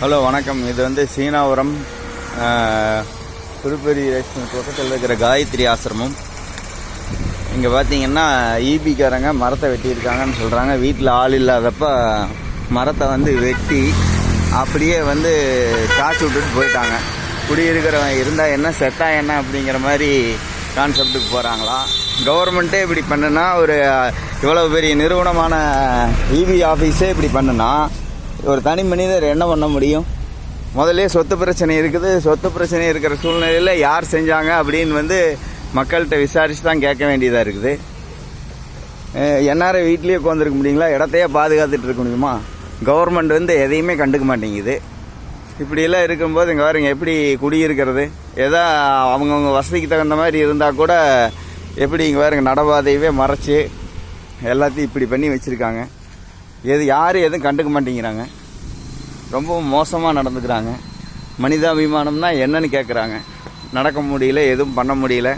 Hello வணக்கம். இது வந்து சீனாபுரம் திருப்பதி ரேஷன் பக்கத்தில் இருக்கிற காயத்ரி ஆசிரமம். இங்கே பார்த்தீங்கன்னா ஈபிக்காரங்க மரத்தை வெட்டியிருக்காங்கன்னு சொல்கிறாங்க வீட்டில் ஆள் இல்லாதப்ப மரத்தை வந்து வெட்டி அப்படியே வந்து காய்ச்சி விட்டுட்டு போயிட்டாங்க. குடியிருக்கிறவன் இருந்தால் என்ன செத்தா என்ன அப்படிங்கிற மாதிரி கான்செப்டுக்கு போகிறாங்களா கவர்மெண்ட்டே இப்படி பண்ணுனா ஒரு இவ்வளோ பெரிய நிறுவனமான இபி ஆஃபீஸே இப்படி பண்ணுனா ஒரு தனி மனிதர் என்ன பண்ண முடியும்? முதல்ல சொத்து பிரச்சனை இருக்குது. சொத்து பிரச்சனை இருக்கிற சூழ்நிலையில் யார் செஞ்சாங்க அப்படின்னு வந்து மக்கள்கிட்ட விசாரித்து தான் கேட்க வேண்டியதாக இருக்குது. என்ஆர்ஐ வீட்லேயே உட்காந்துருக்க முடியுங்களா? இடத்தையே பாதுகாத்துட்டு இருக்க முடியுமா? கவர்மெண்ட் வந்து எதையுமே கண்டுக்க மாட்டேங்குது. இப்படியெல்லாம் இருக்கும்போது இங்கே பாருங்க எப்படி குடியிருக்கிறது? ஏதோ அவங்கவுங்க வசதிக்கு தகுந்த மாதிரி இருந்தால் கூட எப்படி இங்கே பாருங்க நடபாதையவே மறைச்சி எல்லாத்தையும் இப்படி பண்ணி வச்சுருக்காங்க. எது யாரும் எதுவும் கண்டுக்க மாட்டேங்கிறாங்க. ரொம்ப மோசமாக நடந்துக்கிறாங்க. மனிதாபிமானம்னா என்னன்னு கேட்குறாங்க நடக்க முடியல எதுவும் பண்ண முடியல.